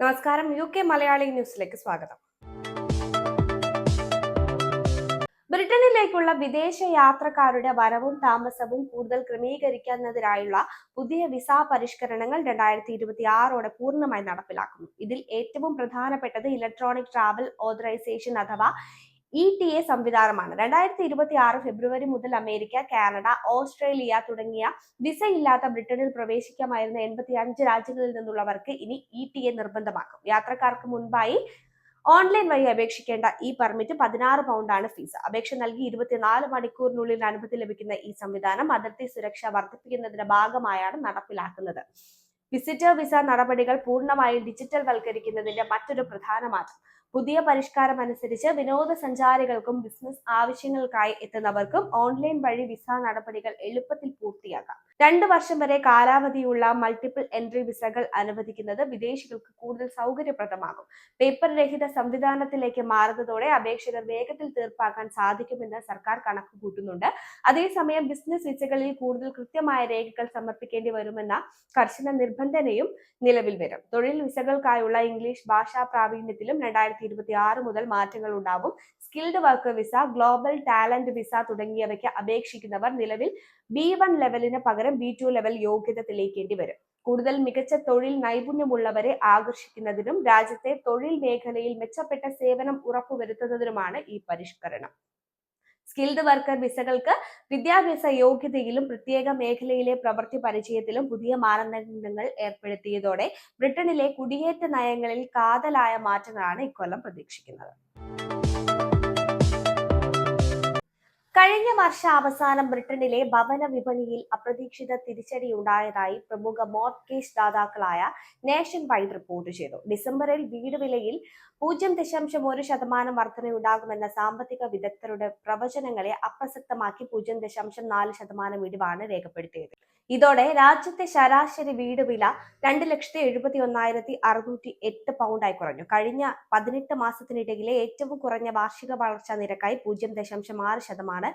നമസ്കാരം. U K Malayali ന്യൂസിലേക്ക് സ്വാഗതം. ബ്രിട്ടനിലേക്കുള്ള വിദേശ യാത്രക്കാരുടെ വരവും താമസവും കൂടുതൽ ക്രമീകരിക്കുന്നതിനായുള്ള പുതിയ വിസ പരിഷ്കരണങ്ങൾ രണ്ടായിരത്തി ഇരുപത്തി ആറോടെ പൂർണമായി നടപ്പിലാക്കുന്നു. ഇതിൽ ഏറ്റവും പ്രധാനപ്പെട്ടത് ഇലക്ട്രോണിക് ട്രാവൽ ഓതറൈസേഷൻ അഥവാ ഇ ടി എ സംവിധാനമാണ്. രണ്ടായിരത്തി ഇരുപത്തി ആറ് ഫെബ്രുവരി മുതൽ അമേരിക്ക കാനഡ ഓസ്ട്രേലിയ തുടങ്ങിയ വിസ ഇല്ലാത്ത ബ്രിട്ടനിൽ പ്രവേശിക്കാമായിരുന്ന എൺപത്തി അഞ്ച് രാജ്യങ്ങളിൽ നിന്നുള്ളവർക്ക് ഇനി ഇ ടി എ നിർബന്ധമാക്കും. യാത്രക്കാർക്ക് മുൻപായി ഓൺലൈൻ വഴി അപേക്ഷിക്കേണ്ട ഈ പെർമിറ്റ് പതിനാറ് പൗണ്ടാണ് ഫീസ്. അപേക്ഷ നൽകി ഇരുപത്തിനാല് മണിക്കൂറിനുള്ളിൽ അനുമതി ലഭിക്കുന്ന ഈ സംവിധാനം അതിർത്തി സുരക്ഷ വർദ്ധിപ്പിക്കുന്നതിന്റെ ഭാഗമായാണ് നടപ്പിലാക്കുന്നത്. വിസിറ്റർ വിസ നടപടികൾ പൂർണമായും ഡിജിറ്റൽ വൽക്കരിക്കുന്നതിന്റെ മറ്റൊരു പ്രധാന മാറ്റം. പുതിയ പരിഷ്കാരം അനുസരിച്ച് വിനോദസഞ്ചാരികൾക്കും ബിസിനസ് ആവശ്യങ്ങൾക്കായി എത്തുന്നവർക്കും ഓൺലൈൻ വഴി വിസ നടപടികൾ എളുപ്പത്തിൽ പൂർത്തിയാക്കാം. രണ്ട് വർഷം വരെ കാലാവധിയുള്ള മൾട്ടിപ്പിൾ എൻട്രി വിസകൾ അനുവദിക്കുന്നത് വിദേശികൾക്ക് കൂടുതൽ സൗകര്യപ്രദമാകും. പേപ്പർ രഹിത സംവിധാനത്തിലേക്ക് മാറുന്നതോടെ അപേക്ഷകർ വേഗത്തിൽ തീർപ്പാക്കാൻ സാധിക്കുമെന്ന് സർക്കാർ കണക്ക് കൂട്ടുന്നുണ്ട് അതേസമയം ബിസിനസ് വിസകളിൽ കൂടുതൽ കൃത്യമായ രേഖകൾ സമർപ്പിക്കേണ്ടി വരുമെന്ന കർശന നിർബന്ധനയും നിലവിൽ വരും. തൊഴിൽ വിസകൾക്കായുള്ള ഇംഗ്ലീഷ് ഭാഷാ പ്രാവീണ്യത്തിലും രണ്ടായിരത്തി ഇരുപത്തി ആറ് മുതൽ മാറ്റങ്ങൾ ഉണ്ടാവും. Skilled work visa global talent visa തുടങ്ങിയവയ്ക്ക് അപേക്ഷിക്കുന്നവർ നിലവിൽ ബി വൺ ലെവലിന് പകരം ബി ടു ലെവൽ യോഗ്യത തെളിയിക്കേണ്ടി വരും. കൂടുതൽ മികച്ച തൊഴിൽ നൈപുണ്യമുള്ളവരെ ആകർഷിക്കുന്നതിനും രാജ്യത്തെ തൊഴിൽ മേഖലയിൽ മെച്ചപ്പെട്ട സേവനം ഉറപ്പുവരുത്തുന്നതിനുമാണ് ഈ പരിഷ്കരണം. സ്കിൽഡ് വർക്കർ വിസകൾക്ക് വിദ്യാഭ്യാസ യോഗ്യതയിലും പ്രത്യേക മേഖലയിലെ പ്രവൃത്തി പരിചയത്തിലും പുതിയ മാനദണ്ഡങ്ങൾ ഏർപ്പെടുത്തിയതോടെ ബ്രിട്ടനിലെ കുടിയേറ്റ നയങ്ങളിൽ കാതലായ മാറ്റങ്ങളാണ് ഇക്കൊല്ലം പ്രതീക്ഷിക്കുന്നത്. കഴിഞ്ഞ വർഷ അവസാനം ബ്രിട്ടനിലെ ഭവന വിപണിയിൽ അപ്രതീക്ഷിത തിരിച്ചടി ഉണ്ടായതായി പ്രമുഖ മോർട്ട്ഗേജ് ദാതാക്കളായ നേഷൻ വൈഡ് റിപ്പോർട്ട് ചെയ്തു. ഡിസംബറിൽ വീട് വിലയിൽ പൂജ്യം ദശാംശം ഒരു ശതമാനം വർധനയുണ്ടാകുമെന്ന സാമ്പത്തിക വിദഗ്ധരുടെ പ്രവചനങ്ങളെ അപ്രസക്തമാക്കി പൂജ്യം ദശാംശം നാല് ശതമാനം ഇടിവാണ് രേഖപ്പെടുത്തിയത്. ഇതോടെ രാജ്യത്തെ ശരാശരി വീട് വില രണ്ട് ലക്ഷത്തി എഴുപത്തി ഒന്നായിരത്തി അറുന്നൂറ്റി എട്ട് പൗണ്ടായി കുറഞ്ഞു. കഴിഞ്ഞ പതിനെട്ട് മാസത്തിനിടയിലെ ഏറ്റവും കുറഞ്ഞ വാർഷിക വളർച്ചാ നിരക്കായി പൂജ്യം ദശാംശം ആറ് ശതമാനം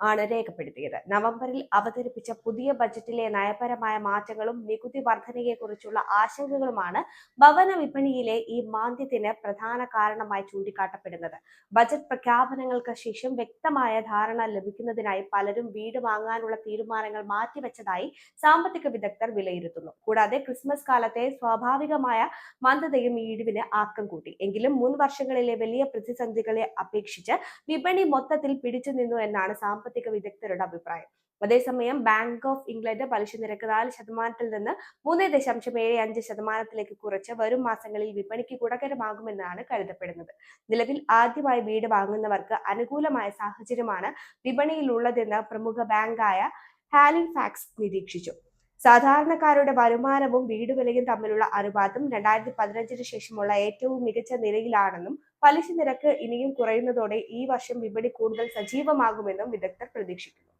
ആണ് രേഖപ്പെടുത്തിയത്. നവംബറിൽ അവതരിപ്പിച്ച പുതിയ ബജറ്റിലെ നയപരമായ മാറ്റങ്ങളും നികുതി വർധനയെക്കുറിച്ചുള്ള ആശങ്കകളുമാണ് ഭവന വിപണിയിലെ ഈ മാന്ദ്യത്തിന് പ്രധാന കാരണമായി ചൂണ്ടിക്കാട്ടപ്പെടുന്നത്. ബജറ്റ് പ്രഖ്യാപനങ്ങൾക്ക് ശേഷം വ്യക്തമായ ധാരണ ലഭിക്കുന്നതിനായി പലരും വീട് വാങ്ങാനുള്ള തീരുമാനങ്ങൾ മാറ്റിവെച്ചതായി സാമ്പത്തിക വിദഗ്ധർ വിലയിരുത്തുന്നു. കൂടാതെ ക്രിസ്മസ് കാലത്തെ സ്വാഭാവികമായ മന്ദതയും ഈ ഇടിവിന് ആക്കം കൂട്ടി. എങ്കിലും മുൻ വർഷങ്ങളിലെ വലിയ പ്രതിസന്ധികളെ അപേക്ഷിച്ച് വിപണി മൊത്തത്തിൽ പിടിച്ചു നിന്നു എന്നാണ് സാമ്പത്തിക വിദഗ്ധരുടെ അഭിപ്രായം. അതേസമയം ബാങ്ക് ഓഫ് ഇംഗ്ലണ്ട് പലിശ നിരക്ക് നാല് ശതമാനത്തിൽ നിന്ന് മൂന്ന് ദശാംശം ഏഴ് അഞ്ച് ശതമാനത്തിലേക്ക് കുറച്ച് വരും മാസങ്ങളിൽ വിപണിക്ക് ഗുണകരമാകുമെന്നാണ് കരുതപ്പെടുന്നത്. നിലവിൽ ആദ്യമായി വീട് വാങ്ങുന്നവർക്ക് അനുകൂലമായ സാഹചര്യമാണ് വിപണിയിലുള്ളതെന്ന് പ്രമുഖ ബാങ്കായ ഹാലിഫാക്സ് നിരീക്ഷിച്ചു. സാധാരണക്കാരുടെ വരുമാനവും വീട് വിലയും തമ്മിലുള്ള അനുപാതം രണ്ടായിരത്തി പതിനഞ്ചിന് ശേഷമുള്ള ഏറ്റവും മികച്ച നിലയിലാണെന്നും പലിശ നിരക്ക് ഇനിയും കുറയുന്നതോടെ ഈ വർഷം വിപണി കൂടുതൽ സജീവമാകുമെന്നും വിദഗ്ധർ പ്രതീക്ഷിക്കുന്നു.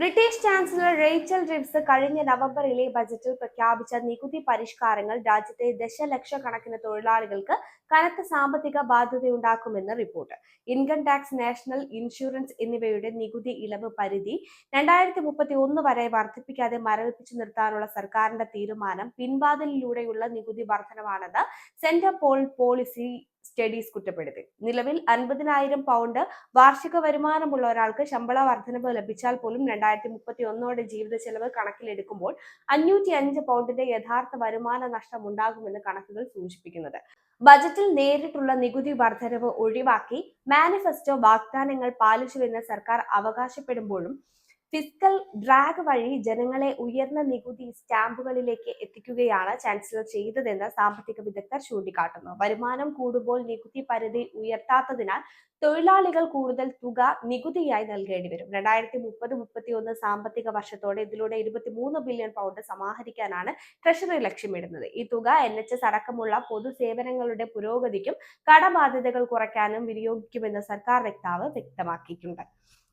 ബ്രിട്ടീഷ് ചാൻസലർ റേച്ചൽ റിവ്സ് കഴിഞ്ഞ നവംബറിലെ ബജറ്റിൽ പ്രഖ്യാപിച്ച നികുതി പരിഷ്കാരങ്ങൾ രാജ്യത്തെ ദശലക്ഷക്കണക്കിന് തൊഴിലാളികൾക്ക് കനത്ത സാമ്പത്തിക ബാധ്യതയുണ്ടാക്കുമെന്ന് report. Income tax national insurance എന്നിവയുടെ നികുതി ഇളവ് പരിധി രണ്ടായിരത്തി മുപ്പത്തി ഒന്ന് വരെ വർദ്ധിപ്പിക്കാതെ മരവിപ്പിച്ചു നിർത്താനുള്ള സർക്കാരിന്റെ തീരുമാനം പിൻവാതിലിലൂടെയുള്ള നികുതി വർധനമാണെന്ന് സെന്റർ പോൾ പോളിസി സ്റ്റഡീസ് കുറ്റപ്പെടുത്തി. നിലവിൽ അൻപതിനായിരം പൗണ്ട് വാർഷിക വരുമാനമുള്ള ഒരാൾക്ക് ശമ്പള വർധനവ് ലഭിച്ചാൽ പോലും രണ്ടായിരത്തി മുപ്പത്തി ഒന്നോടെ ജീവിത ചെലവ് കണക്കിലെടുക്കുമ്പോൾ അഞ്ഞൂറ്റി അഞ്ച് പൗണ്ടിന്റെ യഥാർത്ഥ വരുമാന നഷ്ടം ഉണ്ടാകുമെന്ന് കണക്കുകൾ സൂചിപ്പിക്കുന്നത്. ബജറ്റിൽ നേരിട്ടുള്ള നികുതി വർധനവ് ഒഴിവാക്കി മാനിഫെസ്റ്റോ വാഗ്ദാനങ്ങൾ പാലിച്ചുവെന്ന് സർക്കാർ അവകാശപ്പെടുമ്പോഴും ഫിസ്ക്കൽ ഡ്രാഗ് വഴി ജനങ്ങളെ ഉയർന്ന നികുതി സ്റ്റാമ്പുകളിലേക്ക് എത്തിക്കുകയാണ് ചാൻസലർ ചെയ്തതെന്ന് സാമ്പത്തിക വിദഗ്ധർ ചൂണ്ടിക്കാട്ടുന്നു. വരുമാനം കൂടുമ്പോൾ നികുതി പരിധി ഉയർത്താത്തതിനാൽ തൊഴിലാളികൾ കൂടുതൽ തുക നികുതിയായി നൽകേണ്ടി വരും. രണ്ടായിരത്തി മുപ്പത് മുപ്പത്തി ഒന്ന് സാമ്പത്തിക വർഷത്തോടെ ഇതിലൂടെ ഇരുപത്തി മൂന്ന് ബില്യൺ പൗണ്ട് സമാഹരിക്കാനാണ് ട്രഷറി ലക്ഷ്യമിടുന്നത്. ഈ തുക എൻ എച്ച് എസ് അടക്കമുള്ള പൊതുസേവനങ്ങളുടെ പുരോഗതിക്കും കടബാധ്യതകൾ കുറയ്ക്കാനും വിനിയോഗിക്കുമെന്ന് സർക്കാർ വക്താവ് വ്യക്തമാക്കിയിട്ടുണ്ട്.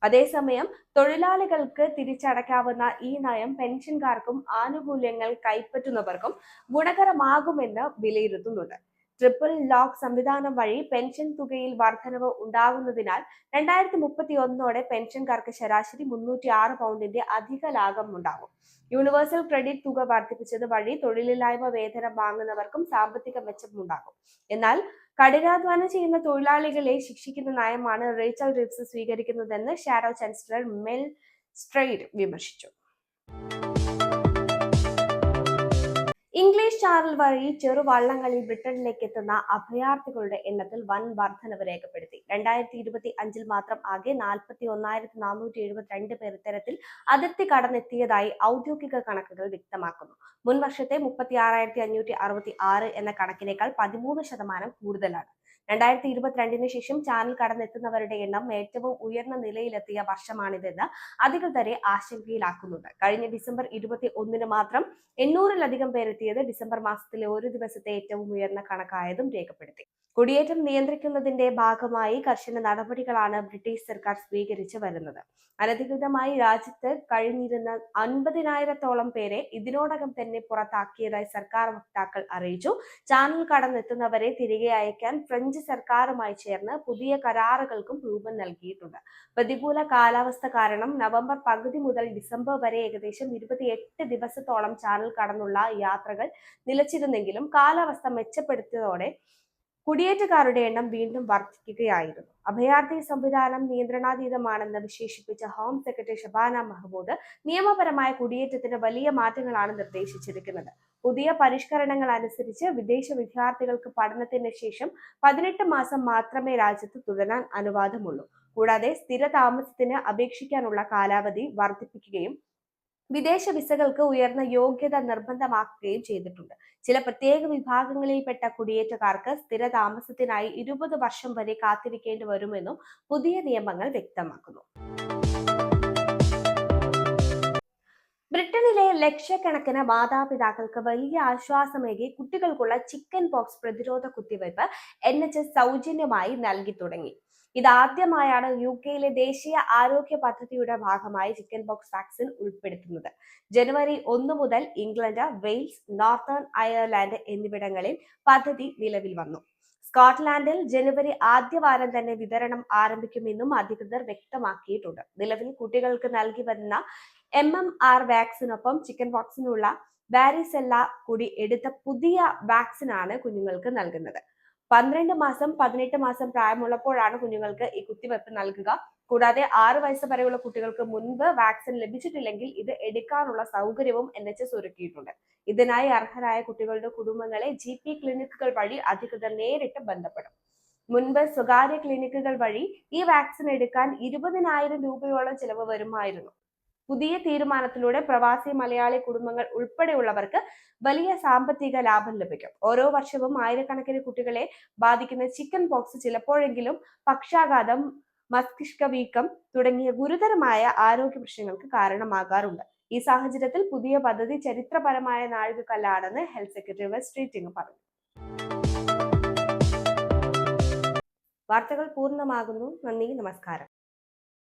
അതേസമയം തൊഴിലാളികൾക്ക് തിരിച്ചടക്കാവുന്ന ഈ നയം പെൻഷൻകാർക്കും ആനുകൂല്യങ്ങൾ കൈപ്പറ്റുന്നവർക്കും ഗുണകരമാകുമെന്ന് വിലയിരുത്തുന്നുണ്ട്. ട്രിപ്പിൾ ലോക്ക് സംവിധാനം വഴി പെൻഷൻ തുകയിൽ വർധനവ് ഉണ്ടാകുന്നതിനാൽ രണ്ടായിരത്തി മുപ്പത്തി ഒന്നോടെ പെൻഷൻകാർക്ക് ശരാശരി മുന്നൂറ്റി ആറ് പൗണ്ടിന്റെ അധിക ലാഭം ഉണ്ടാകും. യൂണിവേഴ്സൽ ക്രെഡിറ്റ് തുക വർദ്ധിപ്പിച്ചത് വഴി തൊഴിലില്ലായ്മ വേതനം വാങ്ങുന്നവർക്കും സാമ്പത്തിക മെച്ചമുണ്ടാകും എന്നാൽ കഠിനാധ്വാനം ചെയ്യുന്ന തൊഴിലാളികളെ ശിക്ഷിക്കുന്ന നയമാണ് റേച്ചൽ റിപ്സ് സ്വീകരിക്കുന്നതെന്ന് ഷാരോ ചാൻസലർ മെൽ സ്ട്രെയ്ഡ് വിമർശിച്ചു. ഇംഗ്ലീഷ് ചാനൽ വഴി ചെറുവള്ളങ്ങളിൽ ബ്രിട്ടനിലേക്ക് എത്തുന്ന അഭയാർത്ഥികളുടെ എണ്ണത്തിൽ വൻ വർധനവ് രേഖപ്പെടുത്തി. രണ്ടായിരത്തി ഇരുപത്തി അഞ്ചിൽ മാത്രം ആകെ നാൽപ്പത്തി ഒന്നായിരത്തി നാനൂറ്റി എഴുപത്തിരണ്ട് പേർ ഇത്തരത്തിൽ അതിർത്തി കടന്നെത്തിയതായി ഔദ്യോഗിക കണക്കുകൾ വ്യക്തമാക്കുന്നു. മുൻവർഷത്തെ മുപ്പത്തി ആറായിരത്തി അഞ്ഞൂറ്റി അറുപത്തി ആറ് എന്ന കണക്കിനേക്കാൾ പതിമൂന്ന് ശതമാനം കൂടുതലാണ്. രണ്ടായിരത്തി ഇരുപത്തിരണ്ടിന് ശേഷം ചാനൽ കടന്നെത്തുന്നവരുടെ എണ്ണം ഏറ്റവും ഉയർന്ന നിലയിലെത്തിയ വർഷമാണിതെന്ന് അധികൃതരെ ആശങ്കയിലാക്കുന്നുണ്ട്. കഴിഞ്ഞ ഡിസംബർ ഇരുപത്തി ഒന്നിന് മാത്രം എണ്ണൂറിലധികം പേരെത്തിയത് ഡിസംബർ മാസത്തിലെ ഒരു ദിവസത്തെ ഏറ്റവും ഉയർന്ന കണക്കായതും രേഖപ്പെടുത്തി. കുടിയേറ്റം നിയന്ത്രിക്കുന്നതിന്റെ ഭാഗമായി കർശന നടപടികളാണ് ബ്രിട്ടീഷ് സർക്കാർ സ്വീകരിച്ചു വരുന്നത്. അനധികൃതമായി രാജ്യത്ത് കഴിഞ്ഞിരുന്ന അൻപതിനായിരത്തോളം പേരെ ഇതിനോടകം തന്നെ പുറത്താക്കിയതായി സർക്കാർ വക്താക്കൾ അറിയിച്ചു. ചാനൽ കടന്നെത്തുന്നവരെ തിരികെ അയക്കാൻ ഫ്രഞ്ച് സർക്കാരുമായി ചേർന്ന് പുതിയ കരാറുകൾക്കും രൂപം നൽകിയിട്ടുണ്ട്. പ്രതികൂല കാലാവസ്ഥ കാരണം നവംബർ പകുതി മുതൽ ഡിസംബർ വരെ ഏകദേശം ഇരുപത്തിയെട്ട് ദിവസത്തോളം ചാനൽ കടന്നുള്ള യാത്രകൾ നിലച്ചിരുന്നെങ്കിലും കാലാവസ്ഥ മെച്ചപ്പെടുത്തിയതോടെ കുടിയേറ്റക്കാരുടെ എണ്ണം വീണ്ടും വർദ്ധിക്കുകയായിരുന്നു. അഭയാർത്ഥി സംവിധാനം നിയന്ത്രണാതീതമാണെന്ന് വിശേഷിപ്പിച്ച ഹോം സെക്രട്ടറി ഷബാന മഹ്മൂദ് നിയമപരമായ കുടിയേറ്റത്തിന് വലിയ മാറ്റങ്ങളാണ് നിർദ്ദേശിച്ചിരിക്കുന്നത്. പുതിയ പരിഷ്കരണങ്ങൾ അനുസരിച്ച് വിദേശ വിദ്യാർത്ഥികൾക്ക് പഠനത്തിന് ശേഷം പതിനെട്ട് മാസം മാത്രമേ രാജ്യത്ത് തുടരാൻ അനുവാദമുള്ളൂ. കൂടാതെ സ്ഥിര താമസത്തിന് അപേക്ഷിക്കാനുള്ള കാലാവധി വർദ്ധിപ്പിക്കുകയും വിദേശ വിസകൾക്ക് ഉയർന്ന യോഗ്യത നിർബന്ധമാക്കുകയും ചെയ്തിട്ടുണ്ട്. ചില പ്രത്യേക വിഭാഗങ്ങളിൽപ്പെട്ട കുടിയേറ്റക്കാർക്ക് സ്ഥിര താമസത്തിനായി ഇരുപത് വർഷം വരെ കാത്തിരിക്കേണ്ടി വരുമെന്നും പുതിയ നിയമങ്ങൾ വ്യക്തമാക്കുന്നു. ബ്രിട്ടനിലെ ലക്ഷക്കണക്കിന് മാതാപിതാക്കൾക്ക് വലിയ ആശ്വാസമേകി കുട്ടികൾക്കുള്ള ചിക്കൻ പോക്സ് പ്രതിരോധ കുത്തിവയ്പ് എൻ എച്ച് എസ് സൗജന്യമായി നൽകി തുടങ്ങി. ഇതാദ്യമായാണ് യു കെയിലെ ദേശീയ ആരോഗ്യ പദ്ധതിയുടെ ഭാഗമായി ചിക്കൻ ബോക്സ് വാക്സിൻ ഉൾപ്പെടുത്തുന്നത്. ജനുവരി ഒന്ന് മുതൽ ഇംഗ്ലണ്ട് വെയിൽസ് നോർത്തേൺ അയർലാൻഡ് എന്നിവിടങ്ങളിൽ പദ്ധതി നിലവിൽ വന്നു. സ്കോട്ട്ലാൻഡിൽ ജനുവരി ആദ്യവാരം തന്നെ വിതരണം ആരംഭിക്കുമെന്നും അധികൃതർ വ്യക്തമാക്കിയിട്ടുണ്ട്. നിലവിൽ കുട്ടികൾക്ക് നൽകി വരുന്ന എം എം ആർ വാക്സിനൊപ്പം ചിക്കൻ ബോക്സിനുള്ള വാരിസെല്ല കൂടി എടുത്ത പുതിയ വാക്സിനാണ് കുഞ്ഞുങ്ങൾക്ക് നൽകുന്നത്. പന്ത്രണ്ട് മാസം പതിനെട്ട് മാസം പ്രായമുള്ളപ്പോഴാണ് കുഞ്ഞുങ്ങൾക്ക് ഈ കുത്തിവെപ്പ് നൽകുക. കൂടാതെ ആറ് വയസ്സ് വരെയുള്ള കുട്ടികൾക്ക് മുൻപ് വാക്സിൻ ലഭിച്ചിട്ടില്ലെങ്കിൽ ഇത് എടുക്കാനുള്ള സൗകര്യവും എൻ എച്ച് എസ് ഒരുക്കിയിട്ടുണ്ട്. ഇതിനായി അർഹരായ കുട്ടികളുടെ കുടുംബങ്ങളെ ജി പി ക്ലിനിക്കുകൾ വഴി അധികൃതർ നേരിട്ട് ബന്ധപ്പെടും. മുൻപ് സ്വകാര്യ ക്ലിനിക്കുകൾ വഴി ഈ വാക്സിൻ എടുക്കാൻ ഇരുപതിനായിരം രൂപയോളം ചിലവ് വരുമായിരുന്നു. പുതിയ തീരുമാനത്തിലൂടെ പ്രവാസി മലയാളി കുടുംബങ്ങൾ ഉൾപ്പെടെയുള്ളവർക്ക് വലിയ സാമ്പത്തിക ലാഭം ലഭിക്കും. ഓരോ വർഷവും ആയിരക്കണക്കിന് കുട്ടികളെ ബാധിക്കുന്ന ചിക്കൻ പോക്സ് ചിലപ്പോഴെങ്കിലും പക്ഷാഘാതം മസ്തിഷ്ക വീക്കം തുടങ്ങിയ ഗുരുതരമായ ആരോഗ്യ പ്രശ്നങ്ങൾക്ക് കാരണമാകാറുണ്ട്. ഈ സാഹചര്യത്തിൽ പുതിയ പദ്ധതി ചരിത്രപരമായ നാഴികക്കല്ലാണെന്ന് ഹെൽത്ത് സെക്രട്ടറി വെസ് പറഞ്ഞു. വാർത്തകൾ പൂർണമാകുന്നു. നന്ദി നമസ്കാരം.